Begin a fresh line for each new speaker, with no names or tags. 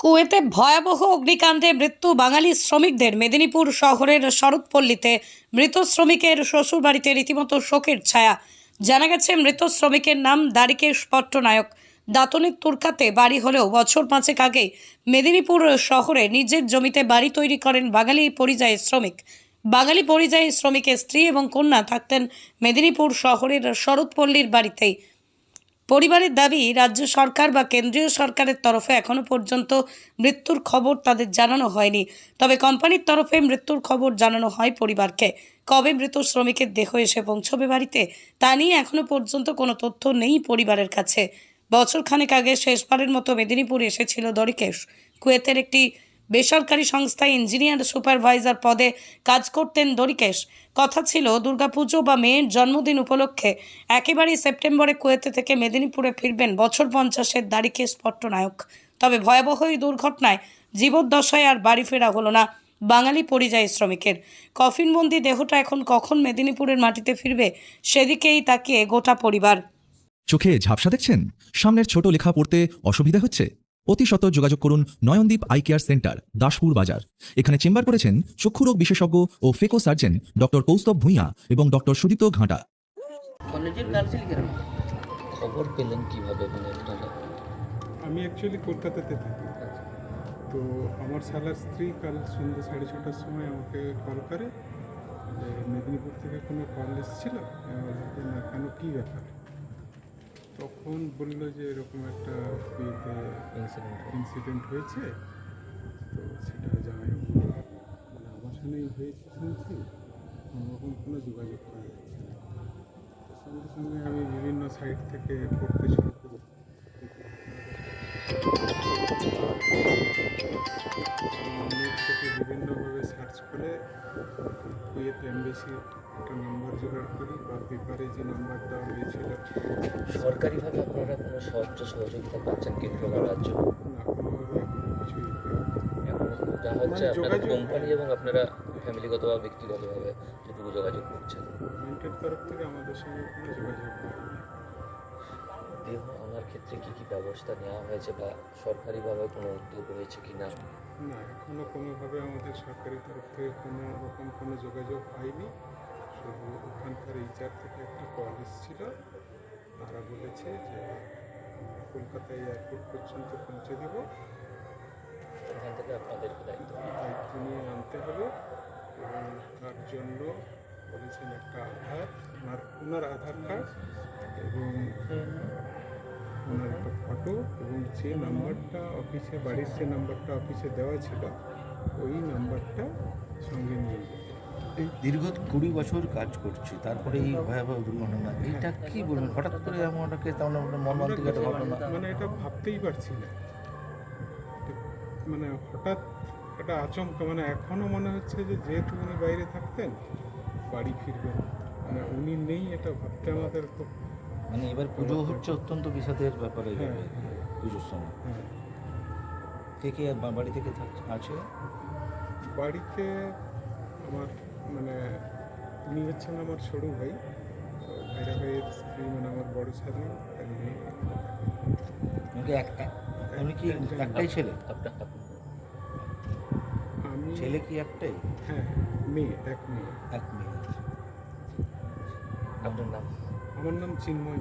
কুয়েতে ভয়াবহ অগ্নিকাণ্ডে মৃত্যু বাঙালি শ্রমিকদের মেদিনীপুর শহরের শরৎপল্লীতে মৃত শ্রমিকের শ্বশুরবাড়িতে রীতিমতো শোকের ছায়া। জানা গেছে, মৃত শ্রমিকের নাম দারিকেশ পট্টনায়ক। দাঁতনের তুর্কাতে বাড়ি হলেও বছর পাঁচেক আগে মেদিনীপুর শহরে নিজের জমিতে বাড়ি তৈরি করেন বাঙালি পরিযায়ী শ্রমিক। বাঙালি পরিযায়ী শ্রমিকের স্ত্রী এবং কন্যা থাকতেন মেদিনীপুর শহরের শরৎপল্লীর বাড়িতেই। পরিবারের দাবি, রাজ্য সরকার বা কেন্দ্রীয় সরকারের তরফে এখনও পর্যন্ত মৃত্যুর খবর তাদের জানানো হয়নি। তবে কোম্পানির তরফে মৃত্যুর খবর জানানো হয় পরিবারকে। কবে মৃত শ্রমিকের দেহ এসে পৌঁছবে বাড়িতে, তা নিয়ে এখনও পর্যন্ত কোনো তথ্য নেই পরিবারের কাছে। বছর খানেক আগে শেষবারের মতো মেদিনীপুর এসেছিল দরিকেশ। কুয়েতের একটি বেসরকারি সংস্থায় ইঞ্জিনিয়ার সুপারভাইজার পদে কাজ করতেন দরিকেশ কথা ছিল, দুর্গাপুজো বা মেয়ের জন্মদিন উপলক্ষে একেবারেই সেপ্টেম্বরে কুয়েতে থেকে মেদিনীপুরে ফিরবেন বছর পঞ্চাশের দাড়িকেশ পট্টনায়ক তবে ভয়াবহ এই দুর্ঘটনায় জীবদ্দশায় আর বাড়ি ফেরা হলো না বাঙালি পরিযায়ী শ্রমিকের। কফিনবন্দি দেহটা এখন কখন মেদিনীপুরের মাটিতে ফিরবে সেদিকেই তাকিয়ে গোটা পরিবার।
চোখে ঝাপসা দেখছেন? সামনের ছোট লেখা পড়তে অসুবিধা হচ্ছে? অতি সত্বর যোগাযোগ করুন Nayandeep eye care centre Daspur Bazar. এখানে চেম্বার করেছেন চক্ষুরোগ বিশেষজ্ঞ ও phaco surgeon doctor Koustav Bhuiyan এবং ডক্টর সুদীপ্ত ঘাঁটা।
কলেজের কাউন্সিল
খবর পেলেন কীভাবে মানে আপনারা?
আমি অ্যাকচুয়ালি কলকাতাতে থাকি। তো আমার শালার স্ত্রী কাল সন্ধ্যে সাড়ে ছটার সময় আমাকে কল করে যে মেদিনীপুর থেকে কোনো কল এসেছিল? কেন? কী ব্যাপার? তখন বলল যে এরকম একটা বিয়েতে
ইনসিডেন্ট
ইনসিডেন্ট হয়েছে তো সেটা জানাই। মানে আমার সঙ্গেই হয়েছে শুনছি কোনোরকম কোনো যোগাযোগ করা যাচ্ছে না। সঙ্গে সঙ্গে আমি বিভিন্ন সাইট থেকে পড়তে শুরু করি। নেট থেকে বিভিন্নভাবে সার্চ করে কুয়েত এমবেসি একটা নাম্বার জোগাড় করি বা পেপারে যে নাম্বার দেওয়া হয়েছিল।
সরকারিভাবে আপনারা কোনো সাহায্য সহযোগিতা পাচ্ছেন কেন্দ্র বা রাজ্য?
না কোনোভাবে এখনও কিছুই
এখন যা হচ্ছে
মানে
আপনারা কোম্পানি এবং আপনারা ফ্যামিলিগত বা ব্যক্তিগতভাবে যেটুকু যোগাযোগ করছেন।
গভর্নমেন্টের তরফ থেকে আমাদের সঙ্গে কোনো যোগাযোগ
দেহ আনার ক্ষেত্রে কি কি ব্যবস্থা নেওয়া হয়েছে বা সরকারিভাবে কোনো উদ্যোগ রয়েছে কি না?
না এখনও কোনোভাবে আমাদের সরকারি তরফ থেকে কোনো রকম কোনো যোগাযোগ হয়নি। শুধু ওখানকার এইচআর থেকে একটা কল এসেছিল। তারা বলেছে যে কলকাতা এয়ারপোর্ট পর্যন্ত পৌঁছে দেব।
এখান থেকে আপনাদেরকে দায়িত্ব
দায়িত্ব নিয়ে আনতে হবে এবং তার জন্য বলেছেন একটা আধার ওনার ওনার আধার কার্ড এবং ওনার একটা ফটো এবং যে নাম্বারটা অফিসে বাড়ির যে নাম্বারটা অফিসে দেওয়া ছিল ওই নাম্বারটা সঙ্গে নিয়ে
এই দীর্ঘ কুড়ি বছর কাজ করছি তারপরে এই ভয়াবহ দুর্ঘটনা এটা কি বলবেন? হঠাৎ করে এমন একটা কেস তেমন মর্মান্তিক একটা ঘটনা
মানে এটা ভাবতেই পারছি না। মানে হঠাৎ একটা আচমকা মানে এখনও মনে হচ্ছে যে যেহেতু উনি বাইরে থাকতেন বাড়ি ফিরবেন। মানে উনি নেই এটা ভাবতে আমাদের খুব
মানে এবার পুজো হচ্ছে অত্যন্ত বিষাদের ব্যাপারে
হ্যাঁ, হ্যাঁ,
পুজোর সময়।
হ্যাঁ।
কে কে বাড়ি থেকে আছে?
বাড়িতে উনি হচ্ছেন আমার সরু ভাই। ভাইরা ভাইয়ের স্ত্রী মানে আমার বড়
এক- এমনি কি একটাই ছেলে।
আমি
ছেলে কি একটাই?
হ্যাঁ মেয়ে এক মেয়ে।
এক মেয়ে।
আপনার নাম?
আমার নাম চিন্ময়